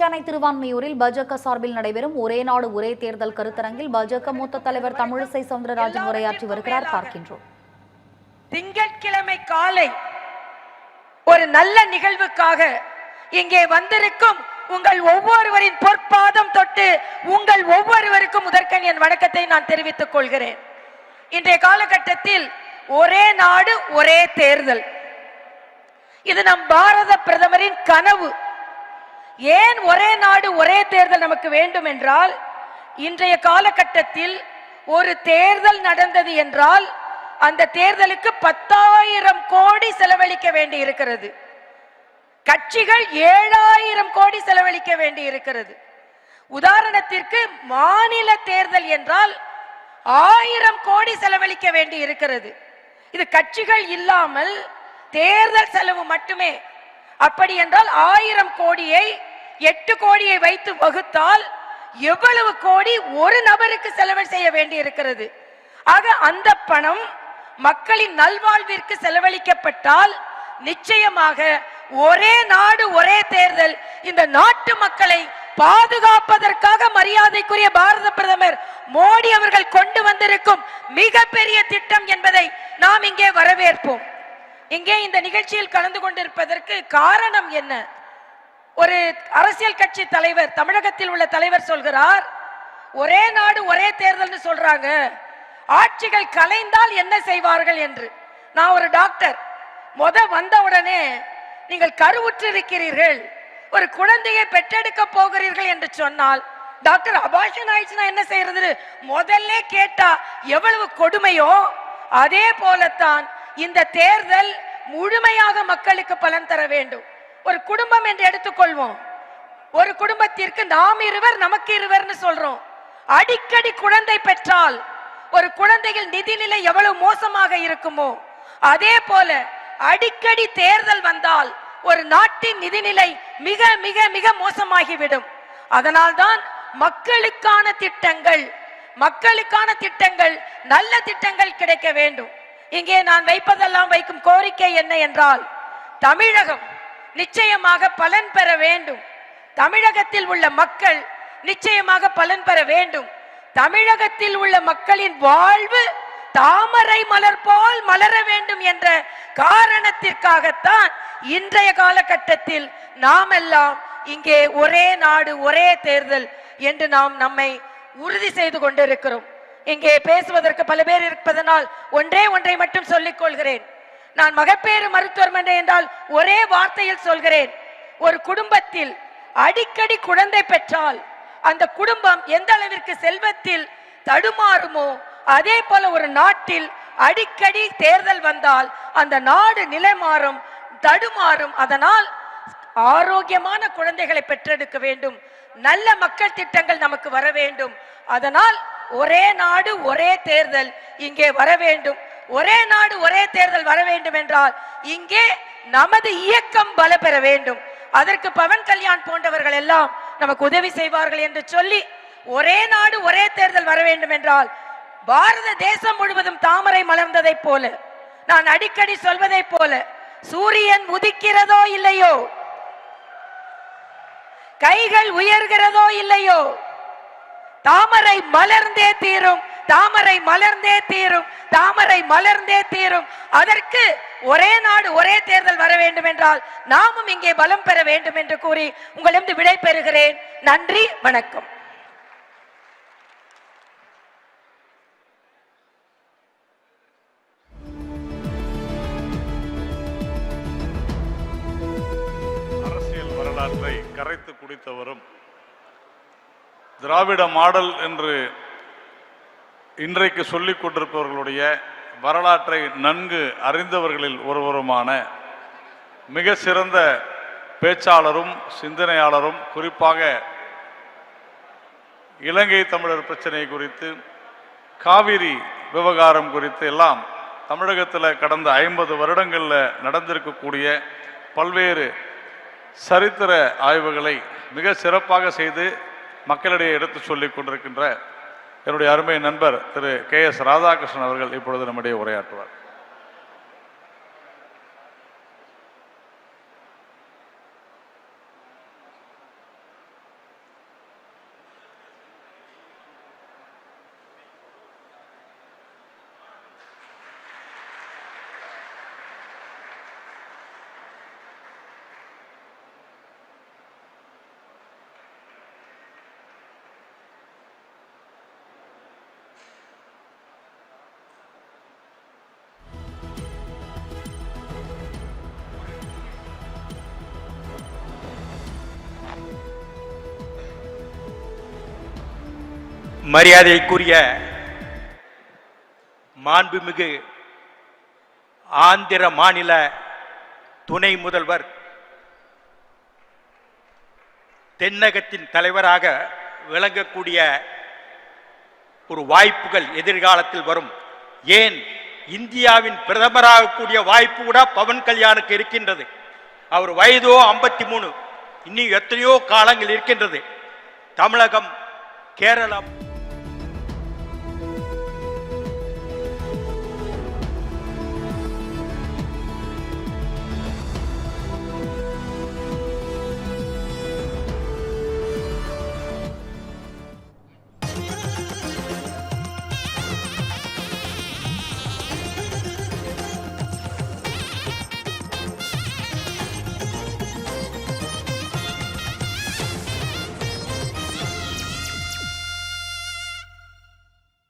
சென்னை திருவான்மையூரில் பாஜக சார்பில் நடைபெறும் ஒரே நாடு ஒரே தேர்தல் கருத்தரங்கில் பாஜக மூத்த தலைவர் தமிழிசை சவுந்தரராஜன் உரையாற்றி வருகிறார். பார்க்கின்றோம். திங்கட்கிழமை காலை ஒரு நல்ல நிகழ்வுக்காக இங்கே வந்திருக்கும் உங்கள் ஒவ்வொருவரின் பொற்பாதம் தொட்டு உங்கள் ஒவ்வொருவருக்கும் முதற்கண் என் வணக்கத்தை நான் தெரிவித்துக் கொள்கிறேன். இன்றைய காலகட்டத்தில் ஒரே நாடு ஒரே தேர்தல். இது நம் பாரத பிரதமரின் கனவு. ஏன் ஒரே நாடு ஒரே தேர்தல் நமக்கு வேண்டும் என்றால் இன்றைய காலகட்டத்தில் ஒரு தேர்தல் நடந்தது என்றால் அந்த தேர்தலுக்கு பத்தாயிரம் கோடி செலவழிக்க வேண்டி இருக்கிறது கட்சிகள் ஏழாயிரம் கோடி செலவழிக்க வேண்டி இருக்கிறது உதாரணத்திற்கு மாநில தேர்தல் என்றால் ஆயிரம் கோடி செலவழிக்க வேண்டி இருக்கிறது இது கட்சிகள் இல்லாமல் தேர்தல் செலவு மட்டுமே. அப்படி என்றால் ஆயிரம் கோடியை எட்டு கோடியை வைத்து வகுத்தால் எவ்வளவு கோடி ஒரு நபருக்கு செலவு செய்ய வேண்டி இருக்கிறது ஆக அந்த பணம் மக்களின் நல்வாழ்விற்கு செலவழிக்கப்பட்டால் நிச்சயமாக ஒரே நாடு ஒரே தேர்தல் இந்த நாட்டு மக்களை பாதுகாப்பதற்காக மரியாதைக்குரிய பாரத பிரதமர் மோடி அவர்கள் கொண்டு வந்திருக்கும் மிகப்பெரிய திட்டம் என்பதை நாம் இங்கே வரவேற்போம். இங்கே இந்த நிகழ்ச்சியில் கலந்து கொண்டிருப்பதற்கு காரணம் என்ன? ஒரு அரசியல் கட்சி தலைவர் தமிழகத்தில் உள்ள தலைவர் சொல்கிறார் ஒரே நாடு ஒரே தேர்தல்னு சொல்றாங்க. ஆட்சிகள் கலைந்தால் என்ன செய்வார்கள் என்று. நான் ஒரு டாக்டர். முத வந்த உடனே நீங்கள் கருவுற்று இருக்கிறீர்கள். ஒரு குழந்தையை பெற்றெடுக்க போகிறீர்கள் என்று சொன்னால் டாக்டர் அபாஷன் ஆயிடுச்சுன்னா என்ன செய்யறது? முதல்ல கேட்டா எவ்வளவு கொடுமையோ. அதே போலத்தான் இந்த தேர்தல் முழுமையாக மக்களுக்கு பலன் தர வேண்டும். ஒரு குடும்பம் என்று எடுத்துக்கொள்வோம். ஒரு குடும்பத்திற்கு நாம் இருவர் நமக்கு இருவர்னு சொல்றோம். அடிக்கடி குழந்தை பெற்றால் ஒரு குழந்தையில் நிதிநிலை எவ்வளவு மோசமாக இருக்குமோ அதே போல அடிக்கடி தேர்தல் வந்தால் ஒரு நாட்டின் நிதிநிலை மிக மிக மிக மோசமாகிவிடும். அதனால்தான் மக்களுக்கான திட்டங்கள் மக்களுக்கான திட்டங்கள் நல்ல திட்டங்கள் கிடைக்க வேண்டும். இங்கே நான் வைப்பதெல்லாம் வைக்கும் கோரிக்கை என்ன என்றால் தமிழகம் நிச்சயமாக பலன் பெற வேண்டும். தமிழகத்தில் உள்ள மக்கள் நிச்சயமாக பலன் பெற வேண்டும். தமிழகத்தில் உள்ள மக்களின் வாழ்வு தாமரை மலர் போல் மலர வேண்டும் என்ற காரணத்திற்காகத்தான் இன்றைய காலகட்டத்தில் நாம் எல்லாம் இங்கே ஒரே நாடு ஒரே தேர்தல் என்று நாம் நம்மை உறுதி செய்து கொண்டிருக்கிறோம். இங்கே பேசுவதற்கு பல பேர் இருப்பதனால் ஒன்றே ஒன்றை மட்டும் சொல்லிக் கொள்கிறேன். நான் மகப்பேறு மருத்துவமனை என்றால் ஒரே வார்த்தையில் சொல்கிறேன். ஒரு குடும்பத்தில் அடிக்கடி குழந்தை பெற்றால் அந்த குடும்பம் எந்த அளவிற்கு செல்வத்தில் தடுமாறுமோ அதே போல ஒரு நாட்டில் அடிக்கடி தேர்தல் வந்தால் அந்த நாடு நிலை மாறும் தடுமாறும் அதனால் ஆரோக்கியமான குழந்தைகளை பெற்றெடுக்க வேண்டும். நல்ல மக்கள் திட்டங்கள் நமக்கு வர வேண்டும். அதனால் ஒரே நாடு ஒரே தேர்தல் இங்கே வர வேண்டும். ஒரே நாடு ஒரே தேர்தல் வர வேண்டும் என்றால் இங்கே நமது இயக்கம் பல பெற வேண்டும். அதற்கு பவன் கல்யாண் போன்றவர்கள் எல்லாம் நமக்கு உதவி செய்வார்கள் என்று சொல்லி ஒரே நாடு ஒரே தேர்தல் வர வேண்டும் என்றால் பாரத தேசம் முழுவதும் தாமரை மலர்ந்ததைப் போல நான் அடிக்கடி சொல்வதைப் போல சூரியன் உதிக்கிறதோ இல்லையோ? கைகள் உயர்கிறதோ இல்லையோ? தாமரை மலர்ந்தே தீரும். தாமரை மலர்ந்தே தீரும் தாமரை மலர்ந்தே தீரும். அதற்கு ஒரே நாடு ஒரே தேர்தல் வர வேண்டும் என்றால் நாமும் இங்கே பலம் பெற வேண்டும் என்று கூறி உங்களிடம் விடை பெறுகிறேன். நன்றி வணக்கம். அரசியல் வரலாற்றை கரைத்து குடித்தவரும் திராவிட மாடல் என்று இன்றைக்கு சொல்லிக் கொண்டிருப்பவர்களுடைய வரலாற்றை நன்கு அறிந்தவர்களில் ஒருவருமான மிக சிறந்த பேச்சாளரும் சிந்தனையாளரும் குறிப்பாக இலங்கை தமிழர் பிரச்சனை குறித்து காவிரி விவகாரம் குறித்து எல்லாம் தமிழகத்தில் கடந்த ஐம்பது வருடங்களில் நடந்திருக்கக்கூடிய பல்வேறு சரித்திர ஆய்வுகளை மிக சிறப்பாக செய்து மக்களிடையே எடுத்து சொல்லிக் கொண்டிருக்கின்ற என்னுடைய அருமை நண்பர் திரு கே எஸ் ராதாகிருஷ்ணன் அவர்கள் இப்பொழுது நம்முடைய உரையாற்றுவார். மரியாதைக்குரிய மாண்புமிகு ஆந்திர மாநில துணை முதல்வர் தென்னகத்தின் தலைவராக விளங்கக்கூடிய ஒரு வாய்ப்புகள் எதிர்காலத்தில் வரும். ஏன்? இந்தியாவின் பிரதமராகக்கூடிய வாய்ப்பு கூட பவன் கல்யாணுக்கு இருக்கின்றது. அவர் வயதோ ஐம்பத்தி மூணு. இன்னும் எத்தனையோ காலங்கள் இருக்கின்றது. தமிழகம் கேரளம்